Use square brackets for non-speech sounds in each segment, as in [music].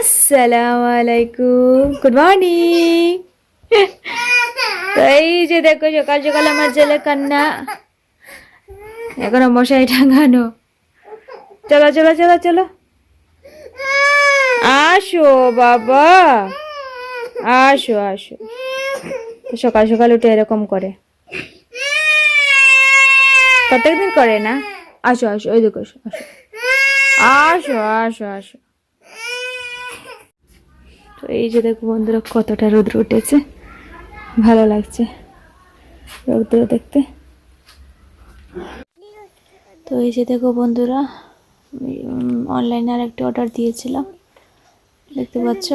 আসসালামু আলাইকুম good morning এই যে দেখো, সকাল সকাল আমার ছেলে কান্না। এখনও মশাই টাঙানো। চলো চলো চলো চলো। আসো বাবা। আসো আসো। সকাল সকাল উঠে এরকম করে। প্রত্যেকদিন করে না? আসো আসো ওই দেখো আসো। আসো আসো আসো। তো এই যে দেখো বন্ধুরা, কতটা রোদ্র উঠেছে। ভালো লাগছে রোদ্র দেখতে। তো এই যে দেখো বন্ধুরা অনলাইনে আর একটা অর্ডার দিয়েছিলাম। দেখতে পাচ্ছ?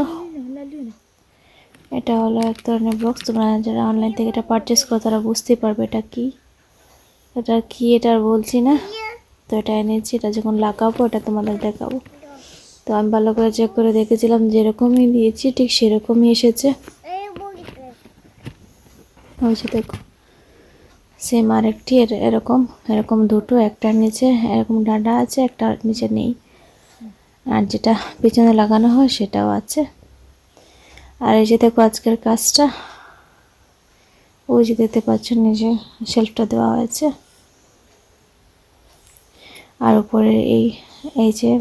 এটা হলো এক ধরনের বক্স তোমরা যারা অনলাইন থেকে এটা পারচেস করো, তারা বুঝতেই পারবে এটা কি। এটা কি এটা বলছি না। তো এটা এনেছি, এটা যখন লাগাবো, এটা তোমাদের দেখাবো। তো আমি ভালো করে চেক করে দেখেছিলাম যেরকমই দিয়েছি, ঠিক সেরকমই এসেছে। যে দেখো সেম আরেকটি, এর- এরকম এরকম দুটো একটার নিচে, এরকম ডাঁডা আছে, একটা নিচে নেই। আর যেটা পিছনে লাগানো হয় সেটাও আছে। আর এই যে দেখো আজকের কাজটা, ওই যে দেখতে পাচ্ছ নিচে শেলফটা দেওয়া হয়েছে। আর উপরে এই এই যে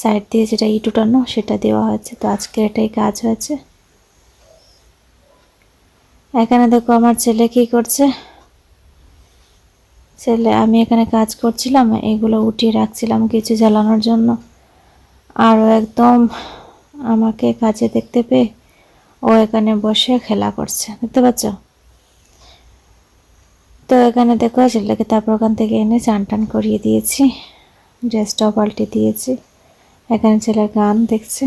সাইড দিয়ে যেটা ইট উঠানো সেটা দেওয়া হয়েছে। তো আজকে এটাই কাজ হয়েছে। এখানে দেখো আমার ছেলে কি করছে? ছেলে, আমি এখানে কাজ করছিলাম, এগুলো উঠিয়ে রাখছিলাম কিছু জ্বালানোর জন্য। আর একদম আমাকে কাজে দেখতে পেয়ে ও এখানে বসে খেলা করছে। দেখতে পাচ্ছ? তো এখানে দেখো ছেলেকে তারপর ওখান থেকে এনে চান টান করিয়ে দিয়েছি। ড্রেসটাও পাল্টে দিয়েছি। এখানে ছেলে গান দেখছে।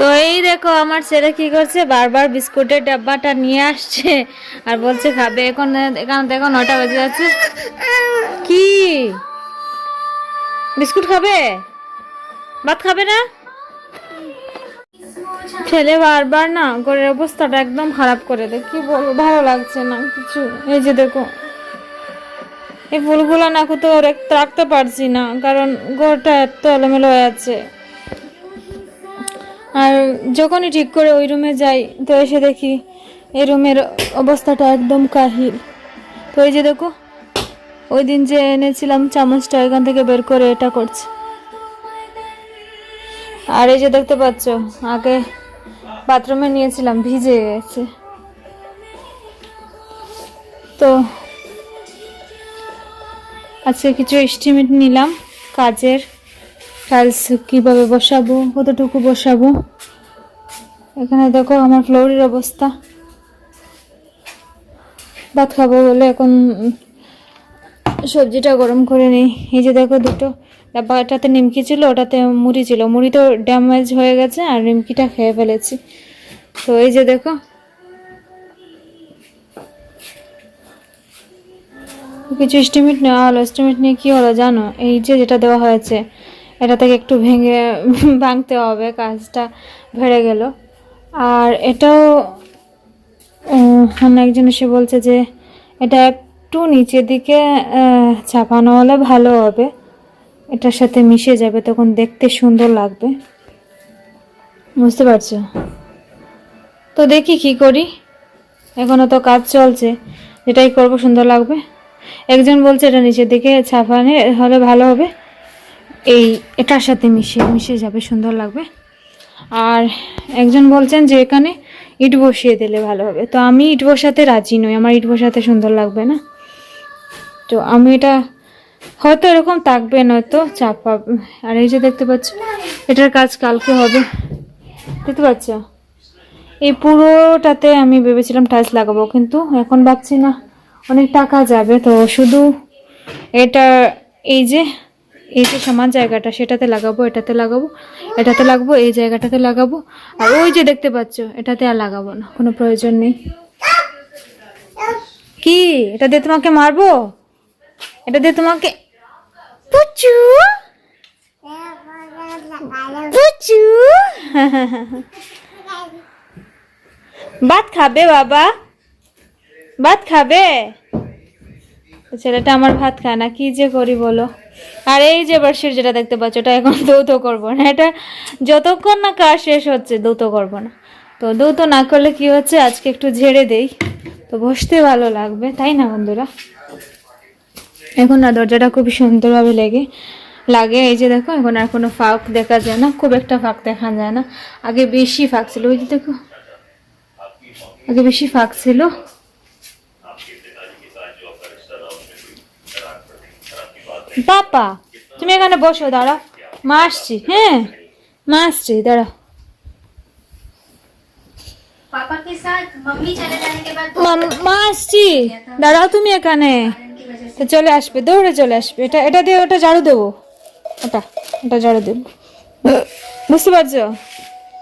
তো এই দেখো, আমার ছেলে কি করছে? বারবার বিস্কুটের ডাব্বাটা নিয়ে আসছে আর বলছে, খাবে এখন এখন দেখো, নটা বেজে যাচ্ছে। কি? বিস্কুট খাবে? ভাত খাবে না? ছেলে বারবার না, ঘরের অবস্থাটা একদম খারাপ করে দেয়। কি বলব, ভালো লাগছে না কিছু। এই যে দেখো। এই ফুলগুলো না রাখ- রাখতে পারছি না, কারণ ঘরটা এত এলোমেলো হয়ে আছে। আর যখনই ঠিক করে ওই রুমে যাই, তো এসে দেখি এই রুমের অবস্থাটা একদম কাহিল। তো এই যে দেখো, ওই দিন যে এনেছিলাম চামচটা, এখান থেকে বের করে এটা করছে। আর এই যে দেখতে পাচ্ছ, আগে বাথরুমে নিয়েছিলাম, ভিজে গেছে। তো আজকে কিছু এস্টিমেট নিলাম, কাজের টাইলস কীভাবে বসাবো, কতটুকু বসাবো। এখানে দেখো আমার ফ্লোরের অবস্থা। ভাত খাব বলে এখন সবজিটা গরম করে নিই। এই যে দেখো দুটো, ডাব্বাটাতে নিমকি ছিল, ওটাতে মুড়ি ছিল। মুড়ি তো ড্যামেজ হয়ে গেছে আর নিমকিটা খেয়ে ফেলেছি। তো এই যে দেখো কিছু এস্টিমেট নেওয়া হলো। এস্টিমেট নিয়ে কী হলো জানো? এই যে যেটা দেওয়া হয়েছে, এটা থেকে একটু ভেঙে [laughs] ভাঙতে হবে, কাজটা ভেড়ে গেল। আর এটাও একজন এসে বলছে যে এটা একটু নিচের দিকে ছাপানো হলে ভালো হবে। এটার সাথে মিশে যাবে, তখন দেখতে সুন্দর লাগবে। বুঝতে পারছ? তো দেখি কি করি। এখনও তো কাজ চলছে। যেটাই করব সুন্দর লাগবে। একজন বলছে, এটা নিচের দিকে ছাপানে হলে ভালো হবে। এই, এটার সাথে মিশে মিশে যাবে, সুন্দর লাগবে। আর একজন বলছেন যে, এখানে ইট বসিয়ে দিলে ভালো হবে। তো আমি ইট বসাতে রাজি নই, আমার ইট বসাতে সুন্দর লাগবে না। তো আমি এটা, হয়তো এরকম থাকবে নয়তো চাপা আর এই যে দেখতে পাচ্ছ, এটার কাজ কালকে হবে। দেখতে পাচ্ছ? এই পুরোটাতে আমি ভেবেছিলাম টাইলস লাগাবো, কিন্তু এখন ভাবছি না। অনেক টাকা যাবে, তো শুধু এটা এই যে এই যে সমান জায়গাটা, সেটাতে লাগাবো, এটাতে লাগাবো এটাতে লাগাবো, এই জায়গাটাতে লাগাবো, আর ওই যে দেখতে পাচ্ছ, এটাতে আর লাগাবো না, কোনো প্রয়োজন নেই। কি? এটা দিয়ে তোমাকে মারবো? এটা দিয়ে তোমাকে [laughs] ভাত খাবে বাবা? ভাত খাবে? ছেলেটা আমার ভাত খায় না, কি যে করি বলো? আর এই যে বার্ষির যেটা দেখতে পাচ্ছ ওটা এখন [laughs] দৌত করব না। এটা যতক্ষণ না কাজ শেষ হচ্ছে দৌত করব না। তো দৌত না করলে কি হচ্ছে, আজকে একটু ঝেড়ে দেই। তো বসতে ভালো লাগবে, তাই না বন্ধুরা? এখন না, দরজাটা খুবই সুন্দরভাবে লেগে, লাগে। এই যে দেখো, এখন আর কোনো ফাঁক দেখা যায় না, খুব একটা ফাঁক দেখা যায় না। আগে বেশি ফাঁক ছিল, ওই যে দেখো। আগে বেশি ফাঁক ছিল। বাবা তুমি এখানে বসো দাঁড়াও মা আসছি হ্যাঁ? মা আসছি দাঁড়াও মা আসছি। দাঁড়াও তুমি এখানে। চলে আসবে দৌড়ে চলে আসবে। এটা এটা দিয়ে ওটা ঝাড়ু দেবো। ওটা ওটা ঝাড়ু দেবো। বুঝতে পারছ?